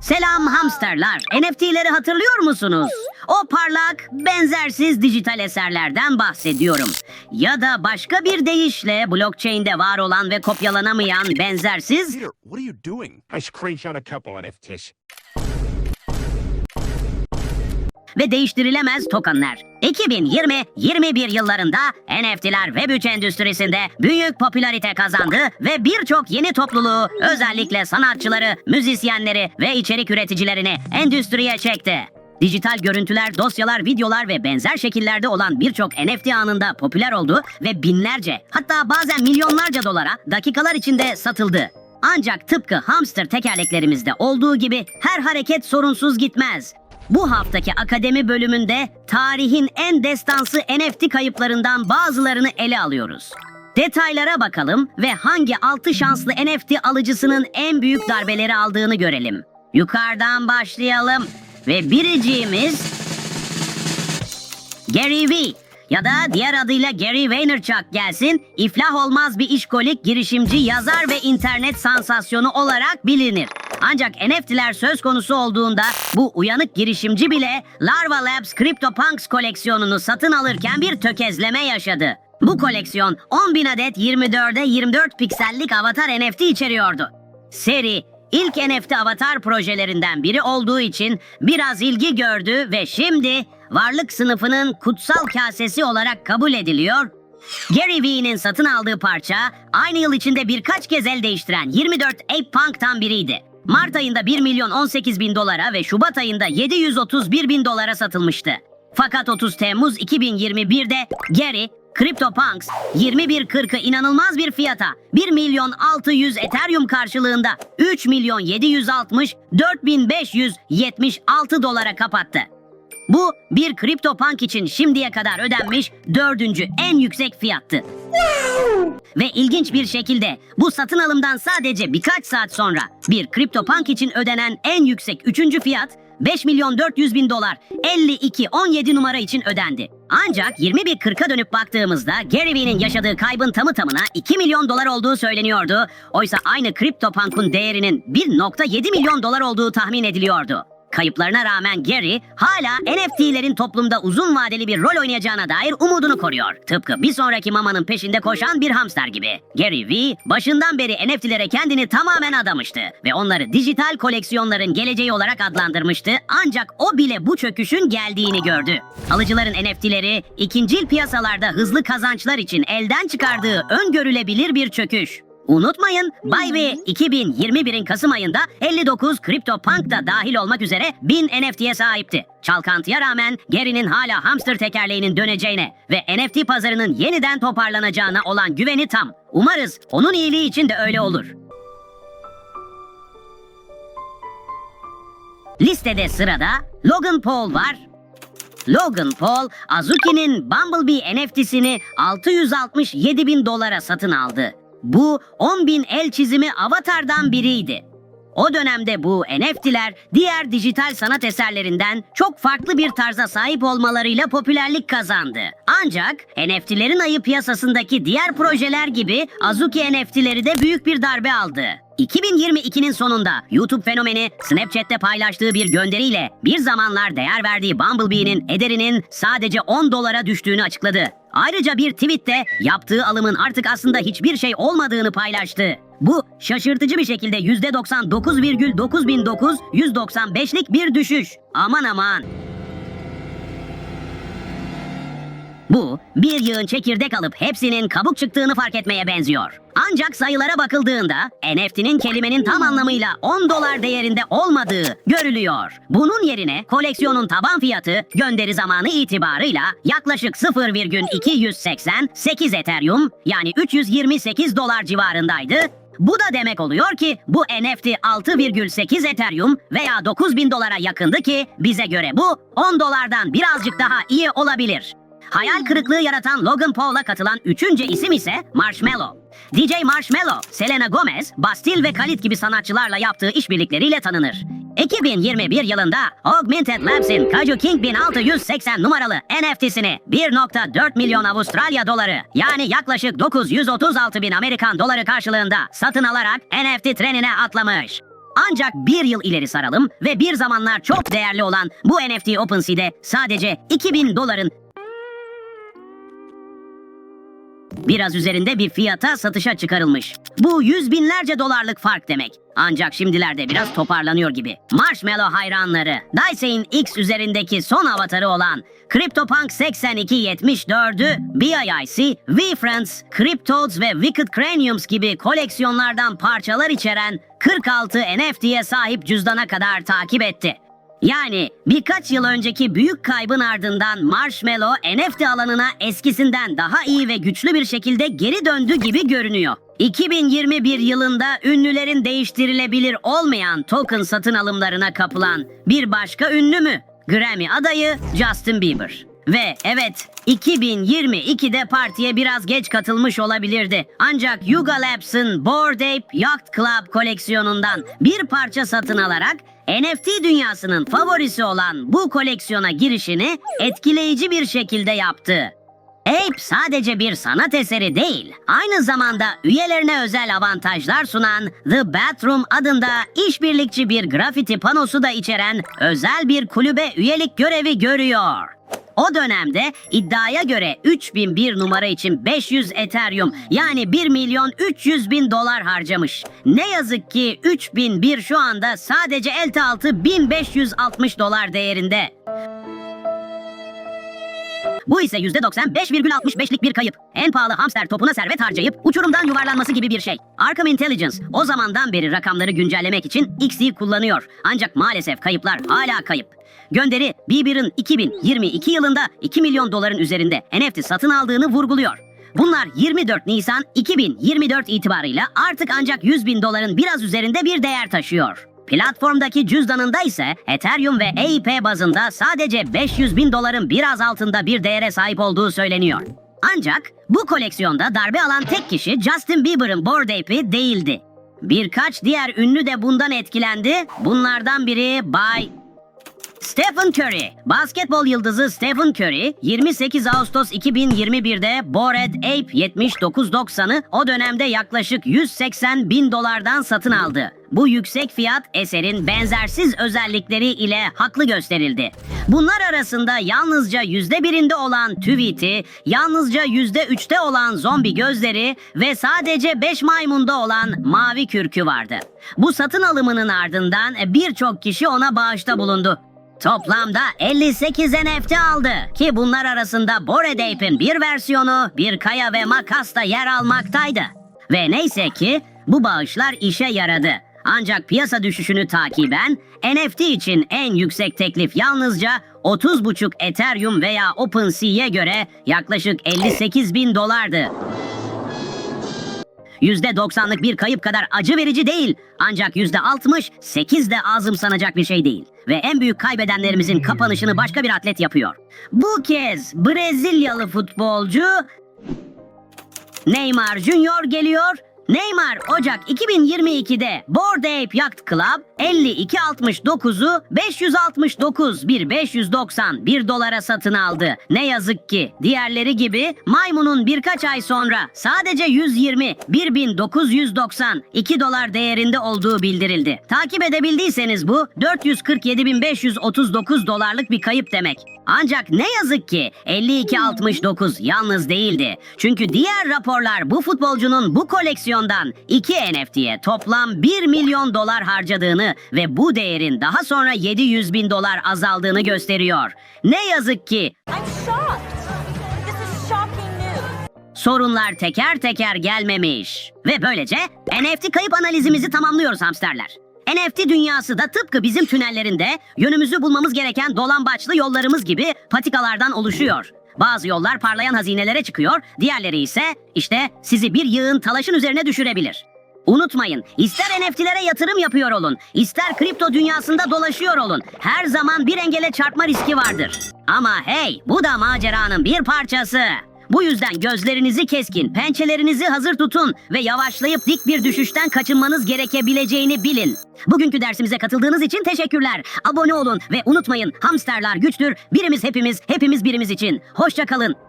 Selam hamsterlar. NFT'leri hatırlıyor musunuz? O parlak, benzersiz dijital eserlerden bahsediyorum. Ya da başka bir deyişle blockchain'de var olan ve kopyalanamayan benzersiz Peter, what are you doing? I screenshot a couple NFTs. Ve değiştirilemez tokenlar. 2020-21 yıllarında NFT'ler Web3 endüstrisinde büyük popülarite kazandı ve birçok yeni topluluğu, özellikle sanatçıları, müzisyenleri ve içerik üreticilerini endüstriye çekti. Dijital görüntüler, dosyalar, videolar ve benzer şekillerde olan birçok NFT anında popüler oldu ve binlerce hatta bazen milyonlarca dolara dakikalar içinde satıldı. Ancak tıpkı hamster tekerleklerimizde olduğu gibi her hareket sorunsuz gitmez. Bu haftaki akademi bölümünde tarihin en destansı NFT kayıplarından bazılarını ele alıyoruz. Detaylara bakalım ve hangi altı şanslı NFT alıcısının en büyük darbeleri aldığını görelim. Yukarıdan başlayalım ve biriciğimiz Gary Vee ya da diğer adıyla Gary Vaynerchuk gelsin, iflah olmaz bir işkolik girişimci, yazar ve internet sansasyonu olarak bilinir. Ancak NFT'ler söz konusu olduğunda bu uyanık girişimci bile Larva Labs CryptoPunks koleksiyonunu satın alırken bir tökezleme yaşadı. Bu koleksiyon 10.000 adet 24'e 24 piksellik avatar NFT içeriyordu. Seri ilk NFT avatar projelerinden biri olduğu için biraz ilgi gördü ve şimdi varlık sınıfının kutsal kasesi olarak kabul ediliyor. Gary Vee'nin satın aldığı parça aynı yıl içinde birkaç kez el değiştiren 24 Ape Punk'tan biriydi. Mart ayında 1 milyon 18 bin dolara ve Şubat ayında 731 bin dolara satılmıştı. Fakat 30 Temmuz 2021'de Gary CryptoPunks 21.40'ı inanılmaz bir fiyata 1 milyon 600 Ethereum karşılığında 3 milyon 760 4576 dolara kapattı. Bu bir CryptoPunk için şimdiye kadar ödenmiş dördüncü en yüksek fiyattı. Ve ilginç bir şekilde bu satın alımdan sadece birkaç saat sonra bir CryptoPunk için ödenen en yüksek üçüncü fiyat 5 milyon 400 bin dolar 52 17 numara için ödendi. Ancak 21.40'a dönüp baktığımızda Gary Vee'nin yaşadığı kaybın tamı tamına 2 milyon dolar olduğu söyleniyordu. Oysa aynı CryptoPunk'un değerinin 1.7 milyon dolar olduğu tahmin ediliyordu. Kayıplarına rağmen Gary hala NFT'lerin toplumda uzun vadeli bir rol oynayacağına dair umudunu koruyor. Tıpkı bir sonraki mamanın peşinde koşan bir hamster gibi. Gary Vee başından beri NFT'lere kendini tamamen adamıştı ve onları dijital koleksiyonların geleceği olarak adlandırmıştı ancak o bile bu çöküşün geldiğini gördü. Alıcıların NFT'leri ikincil piyasalarda hızlı kazançlar için elden çıkardığı öngörülebilir bir çöküş. Unutmayın Bay V 2021'in Kasım ayında 59 CryptoPunk da dahil olmak üzere 1000 NFT'ye sahipti. Çalkantıya rağmen Gary'nin hala hamster tekerleğinin döneceğine ve NFT pazarının yeniden toparlanacağına olan güveni tam. Umarız onun iyiliği için de öyle olur. Listede sırada Logan Paul var. Logan Paul, Azuki'nin Bumblebee NFT'sini 667 bin dolara satın aldı. Bu 10 bin el çizimi avatardan biriydi. O dönemde bu NFT'ler diğer dijital sanat eserlerinden çok farklı bir tarza sahip olmalarıyla popülerlik kazandı. Ancak NFT'lerin ayı piyasasındaki diğer projeler gibi Azuki NFT'leri de büyük bir darbe aldı. 2022'nin sonunda YouTube fenomeni Snapchat'te paylaştığı bir gönderiyle bir zamanlar değer verdiği Bumblebee'nin ederinin sadece 10 dolara düştüğünü açıkladı. Ayrıca bir tweette yaptığı alımın artık aslında hiçbir şey olmadığını paylaştı. Bu şaşırtıcı bir şekilde %99,9995'lik bir düşüş. Aman aman. Bu bir yığın çekirdek alıp hepsinin kabuk çıktığını fark etmeye benziyor. Ancak sayılara bakıldığında NFT'nin kelimenin tam anlamıyla 10 dolar değerinde olmadığı görülüyor. Bunun yerine koleksiyonun taban fiyatı gönderi zamanı itibarıyla yaklaşık 0,288 Ethereum yani 328 dolar civarındaydı. Bu da demek oluyor ki bu NFT 6,8 Ethereum veya 9000 dolara yakındı ki bize göre bu 10 dolardan birazcık daha iyi olabilir. Hayal kırıklığı yaratan Logan Paul'a katılan üçüncü isim ise Marshmello. DJ Marshmello, Selena Gomez, Bastille ve Khalid gibi sanatçılarla yaptığı işbirlikleriyle tanınır. 2021 yılında Augmented Labs'in Kaju King 1680 numaralı NFT'sini 1.4 milyon Avustralya doları yani yaklaşık 936 bin Amerikan doları karşılığında satın alarak NFT trenine atlamış. Ancak bir yıl ileri saralım ve bir zamanlar çok değerli olan bu NFT OpenSea'de sadece 2000 doların biraz üzerinde bir fiyata satışa çıkarılmış. Bu yüz binlerce dolarlık fark demek. Ancak şimdilerde biraz toparlanıyor gibi. Marshmallow hayranları, Dicey'in X üzerindeki son avatarı olan CryptoPunk 8274'ü BIIC, VFriends, Cryptoads ve Wicked Craniums gibi koleksiyonlardan parçalar içeren 46 NFT'ye sahip cüzdana kadar takip etti. Yani birkaç yıl önceki büyük kaybın ardından Marshmallow NFT alanına eskisinden daha iyi ve güçlü bir şekilde geri döndü gibi görünüyor. 2021 yılında ünlülerin değiştirilebilir olmayan token satın alımlarına kapılan bir başka ünlü mü? Grammy adayı Justin Bieber. Ve evet 2022'de partiye biraz geç katılmış olabilirdi. Ancak Yuga Labs'ın Bored Ape Yacht Club koleksiyonundan bir parça satın alarak NFT dünyasının favorisi olan bu koleksiyona girişini etkileyici bir şekilde yaptı. Ape sadece bir sanat eseri değil, aynı zamanda üyelerine özel avantajlar sunan The Bathroom adında işbirlikçi bir grafiti panosu da içeren özel bir kulübe üyelik görevi görüyor. O dönemde iddiaya göre 3001 numara için 500 Ethereum yani 1 milyon 300 bin dolar harcamış. Ne yazık ki 3001 şu anda sadece elde altı 1560 dolar değerinde. Bu ise %95,65'lik bir kayıp. En pahalı hamster topuna servet harcayıp uçurumdan yuvarlanması gibi bir şey. Arkham Intelligence o zamandan beri rakamları güncellemek için XE kullanıyor. Ancak maalesef kayıplar hala kayıp. Gönderi Bieber'ın 2022 yılında 2 milyon doların üzerinde NFT satın aldığını vurguluyor. Bunlar 24 Nisan 2024 itibarıyla artık ancak 100 bin doların biraz üzerinde bir değer taşıyor. Platformdaki cüzdanında ise Ethereum ve EIP bazında sadece 500 bin doların biraz altında bir değere sahip olduğu söyleniyor. Ancak bu koleksiyonda darbe alan tek kişi Justin Bieber'ın Bored Ape'i değildi. Birkaç diğer ünlü de bundan etkilendi. Bunlardan biri Bay Stephen Curry. Basketbol yıldızı Stephen Curry 28 Ağustos 2021'de Bored Ape 7990'ı o dönemde yaklaşık 180 bin dolardan satın aldı. Bu yüksek fiyat eserin benzersiz özellikleri ile haklı gösterildi. Bunlar arasında yalnızca yüzde birinde olan tweet'i, yalnızca yüzde üçte olan zombi gözleri ve sadece 5 maymunda olan mavi kürkü vardı. Bu satın alımının ardından birçok kişi ona bağışta bulundu. Toplamda 58 NFT aldı ki bunlar arasında Ape'in bir versiyonu bir kaya ve makas da yer almaktaydı. Ve neyse ki bu bağışlar işe yaradı. Ancak piyasa düşüşünü takiben NFT için en yüksek teklif yalnızca 30,5 Ethereum veya OpenSea'ye göre yaklaşık 58 bin dolardı. %90'lık bir kayıp kadar acı verici değil. Ancak %68 de azımsanacak bir şey değil. Ve en büyük kaybedenlerimizin kapanışını başka bir atlet yapıyor. Bu kez Brezilyalı futbolcu Neymar Junior geliyor. Neymar Ocak 2022'de Bored Ape Yacht Club 52.69'u 569 bir 590 bir dolara satın aldı. Ne yazık ki diğerleri gibi maymunun birkaç ay sonra sadece 120 1990 2 dolar değerinde olduğu bildirildi. Takip edebildiyseniz bu 447.539 dolarlık bir kayıp demek. Ancak ne yazık ki 52.69 yalnız değildi. Çünkü diğer raporlar bu futbolcunun bu koleksiyondan 2 NFT'ye toplam 1 milyon dolar harcadığını ve bu değerin daha sonra 700 bin dolar azaldığını gösteriyor. Ne yazık ki sorunlar teker teker gelmemiş. Ve böylece NFT kayıp analizimizi tamamlıyoruz hamsterler. NFT dünyası da tıpkı bizim tünellerinde yönümüzü bulmamız gereken dolambaçlı yollarımız gibi patikalardan oluşuyor. Bazı yollar parlayan hazinelere çıkıyor, diğerleri ise işte sizi bir yığın talaşın üzerine düşürebilir. Unutmayın, ister NFT'lere yatırım yapıyor olun, ister kripto dünyasında dolaşıyor olun. Her zaman bir engele çarpma riski vardır. Ama hey, bu da maceranın bir parçası. Bu yüzden gözlerinizi keskin, pençelerinizi hazır tutun ve yavaşlayıp dik bir düşüşten kaçınmanız gerekebileceğini bilin. Bugünkü dersimize katıldığınız için teşekkürler. Abone olun ve unutmayın hamsterlar güçtür. Birimiz hepimiz, hepimiz birimiz için. Hoşça kalın.